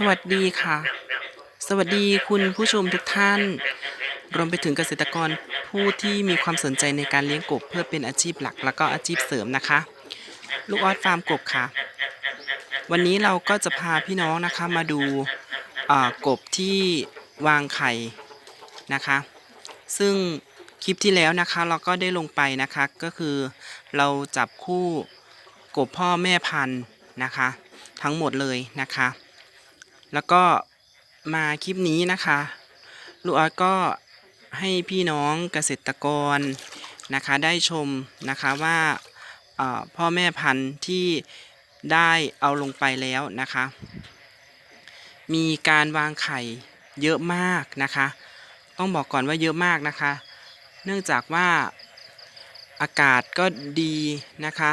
สวัสดีค่ะ สวัสดีคุณผู้ชมทุกท่าน รวมไปถึงเกษตรกรผู้ที่มีความสนใจในการเลี้ยงกบ เพื่อเป็นอาชีพหลักแล้วก็อาชีพเสริมนะคะ ลูกออสฟาร์มกบค่ะ วันนี้เราก็จะพาพี่น้องนะคะมาดูกบที่วางไข่นะคะ ซึ่งคลิปที่แล้วนะคะเราก็ได้ลงไปนะคะก็คือเราจับคู่กบพ่อแม่พันธุ์นะคะ ทั้งหมดเลยนะคะ แล้วก็มาคลิปนี้นะคะลูกออสก็ให้พี่น้องเกษตรกรนะคะได้ชมนะคะว่าพ่อแม่พันธุ์ที่ได้เอาลงไปแล้วนะคะ มีการวางไข่เยอะมากนะคะ ต้องบอกก่อนว่าเยอะมากนะคะ เนื่องจากว่าอากาศก็ดีนะคะ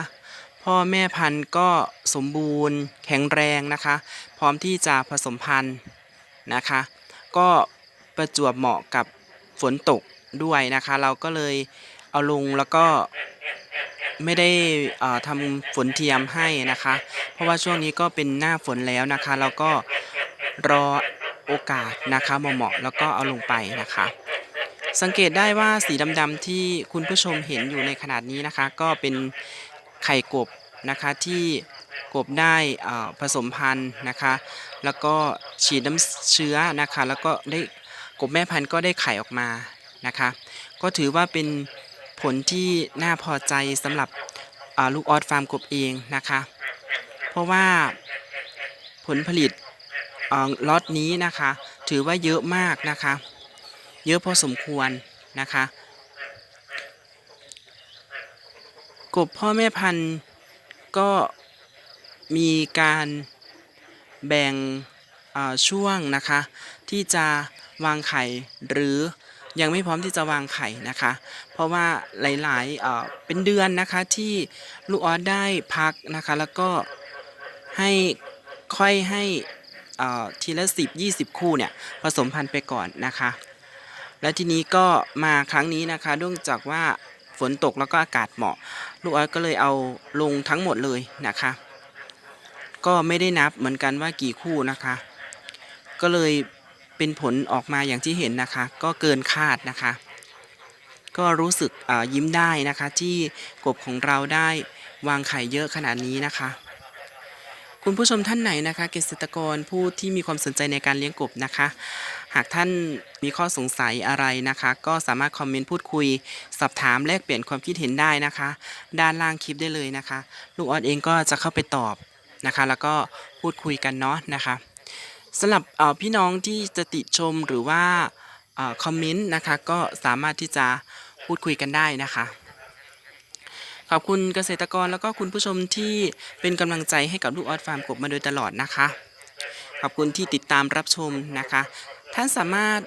พ่อแม่พันธุ์ก็สมบูรณ์แข็งแรงนะคะ พร้อมที่จะผสมพันธุ์นะคะ ก็ประจวบเหมาะกับฝนตกด้วยนะคะ เราก็เลยเอาลงแล้วก็ไม่ได้อ่อทำฝนเทียมให้นะคะ เพราะว่าช่วงนี้ก็เป็นหน้าฝนแล้วนะคะ เราก็รอโอกาสนะคะเหมาะๆแล้วก็เอาลงไปนะคะ สังเกตได้ว่าสีดำๆที่คุณผู้ชมเห็นอยู่ในขนาดนี้นะคะ ก็เป็น ไข่กบนะคะที่กบได้ผสมพันธุ์นะคะ แล้วก็ฉีดน้ำเชื้อนะคะ แล้วก็ได้กบแม่พันธุ์ก็ได้ไข่ออกมานะคะ ก็ถือว่าเป็นผลที่น่าพอใจสำหรับลูกออสฟาร์มกบเองนะคะ เพราะว่าผลผลิตล็อตนี้นะคะ ถือว่าเยอะมากนะคะ เยอะพอสมควรนะคะ กบพ่อแม่พันธุ์ก็มีการแบ่งช่วงนะคะ ที่จะวางไข่หรือยังไม่พร้อมที่จะวางไข่นะคะ เพราะว่าหลายๆเป็นเดือนนะคะที่ลูกออสได้พักนะคะ แล้วก็ให้ค่อยให้ทีละ 10 20 คู่เนี่ยผสมพันธุ์ไปก่อนนะคะ แล้วทีนี้ก็มาครั้งนี้นะคะเนื่องจากว่าฝนตกแล้วก็อากาศเหมาะ ลูกออสก็เลยเอาลงทั้งหมดเลยนะคะ ก็ไม่ได้นับเหมือนกันว่ากี่คู่นะคะ ก็เลยเป็นผลออกมาอย่างที่เห็นนะคะ ก็เกินคาดนะคะ ก็รู้สึกยิ้มได้นะคะที่กบของเราได้วางไข่เยอะขนาดนี้นะคะ คุณผู้ชมท่านไหนนะคะ เกษตรกรผู้ที่มีความสนใจในการเลี้ยงกบนะคะ หากท่านมีข้อสงสัยอะไรนะคะ ก็สามารถคอมเมนต์พูดคุย สอบถามแลกเปลี่ยนความคิดเห็นได้นะคะ ด้านล่างคลิปได้เลยนะคะ ลูกออสเองก็จะเข้าไปตอบนะคะ แล้วก็พูดคุยกันเนาะนะคะสำหรับพี่น้องที่จะติชมหรือว่าอคอมเมนต์นะคะก็สามารถที่จะพูดคุยกันได้นะคะ ขอบคุณเกษตรกรแล้วก็คุณผู้ชมที่เป็นกำลังใจให้กับลูกออสฟาร์มกบมาโดยตลอดนะคะ อบคุณที่ติดตามรับชมนะคะ ท่านสามารถ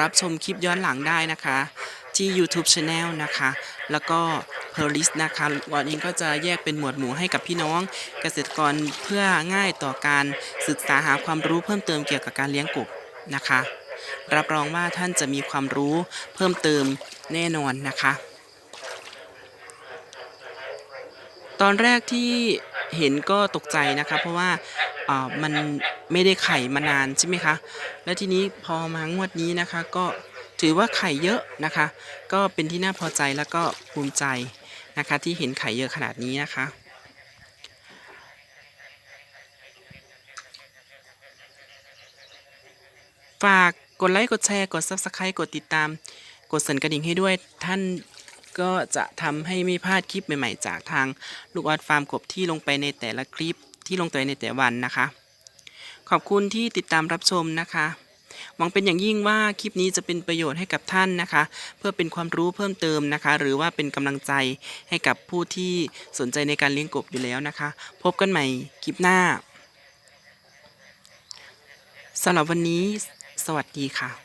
รับชมคลิปย้อนหลังได้นะคะ ที่ YouTube Channel นะคะ แล้วก็ p l a y l i s t นะคะวันเองก็จะแยกเป็นหมวดหมู่ให้กับพี่น้องเกษตรกรเพื่อง่ายต่อการศึกษาหาความรู้เพิ่มเติมเกี่ยวกับการเลี้ยงกบนะคะ รับรองว่าท่านจะมีความรู้เพิ่มเติมแน่นอนนะคะ ตอนแรกที่ เห็นก็ตกใจนะคะเพราะว่าอ่มันไม่ได้ไข่มานานใช่ไหมคะ แล้วทีนี้พอมางวดนี้นะคะ ก็ถือว่าไข่เยอะนะคะ ก็เป็นที่น่าพอใจแล้วก็ภูมิใจนะคะ ที่เห็นไข่เยอะขนาดนี้นะคะ ฝากกดไลค์กดแชร์กด Subscribe กดติดตาม กดสั่นกระดิ่งให้ด้วยท่าน ก็จะทำให้ไม่พลาดคลิปใหม่ๆ จากทางลูกออดฟาร์มกบที่ลงไปในแต่ละคลิปที่ลงไปในแต่วันนะคะ ขอบคุณที่ติดตามรับชมนะคะ หวังเป็นอย่างยิ่งว่าคลิปนี้จะเป็นประโยชน์ให้กับท่านนะคะ เพื่อเป็นความรู้เพิ่มเติมนะคะ หรือว่าเป็นกำลังใจให้กับผู้ที่สนใจในการเลี้ยงกบอยู่แล้วนะคะ พบกันใหม่คลิปหน้าสำหรับวันนี้ สวัสดีค่ะ